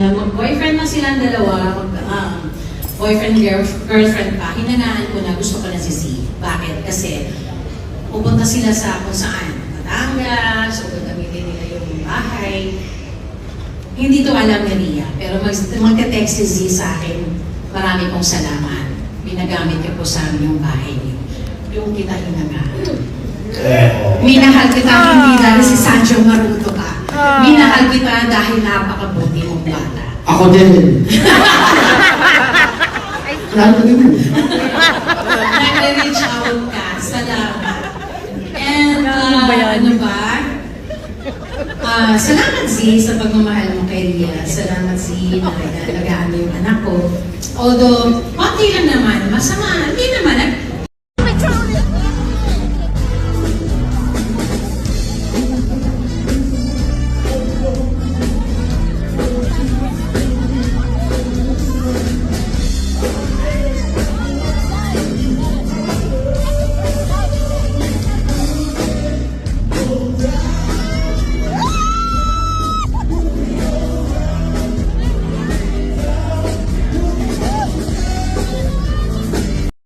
Mag-boyfriend na silang dalawa, mag, um, boyfriend, girl, girlfriend pa, hinangaan ko na gusto ko na si Z. Bakit? Kasi pupunta sila sa kung saan. Batangas, o gagamitin nila yung bahay. Hindi to alam ni Ria, pero mag magte-text si Z sa akin, marami pong salamat. Pinagamit ko po sa amin yung bahay niyo. Yung kita hinagaan. Minahal kita hindi Minahal kita dahil napakabuti mong bata. Ako din. Lahat ko din. Nag-reach out ka. Salamat. And uh, ano ba? Ah, salamat Z sa pagmamahal mo kay Ria. Salamat Z na nalagaan mo yung anak ko. Although, konti lang naman, masama,